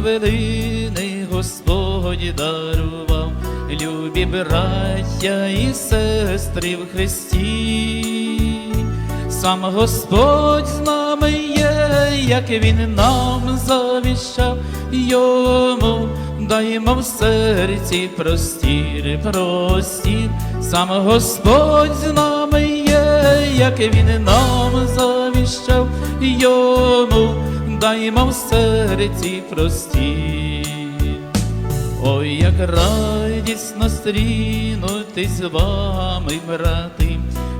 хвилини Господь дарував, любі браття і сестри в Христі. Сам Господь з нами є, як Він нам завіщав, йому даємо в серці простір, простір. Сам Господь з нами є, як Він нам завіщав, йому даємо в серці простір. Ой, як радісно стрінутись з вами, брати,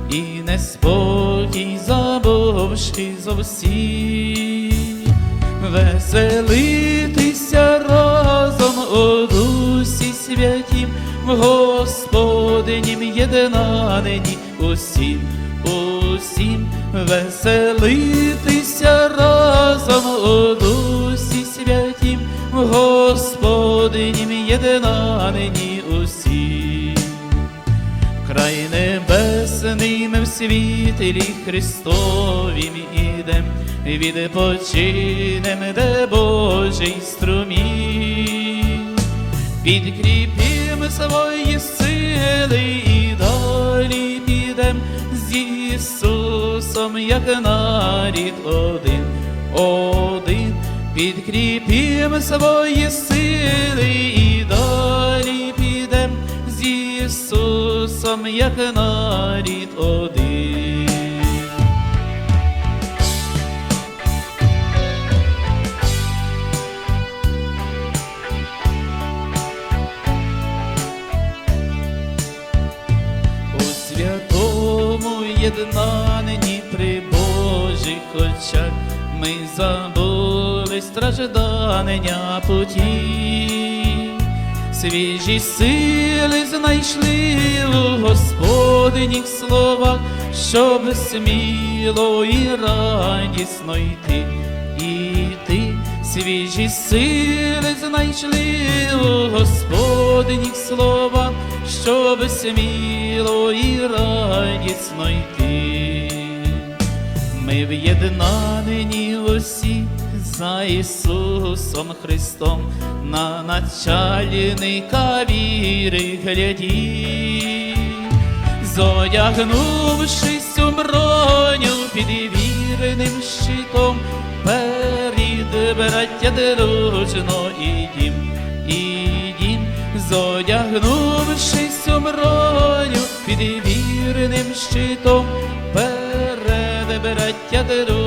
і неспокій забувши зовсім, веселитися разом у дусі святім, в Господнім єднанені усім, усім, веселитися разом у дусі святім, в Господнім єднанені усім. Край небесний ми в світлі Христовім ідем, відпочинем, де Божий струмінь. Підкріпім свої сили і далі підем з Ісусом, як нарід один, один. Підкріпім свої сили і далі підем з Ісусом, як нарід один. Єднанні при Божих очах ми забули страждання путі, свіжі сили знайшли у Господніх словах, щоб сміло і радісно йти, іти. Свіжі сили знайшли у Господніх словах, щоб сміло і радісно йти. Ми в'єднані усі за Ісусом Христом, на начальника віри гляді, зодягнувшись у броню під вірним щитом, перед браття дружно ідім, ідім, зодягнувшись у броню під вірним щитом, перед браття дружно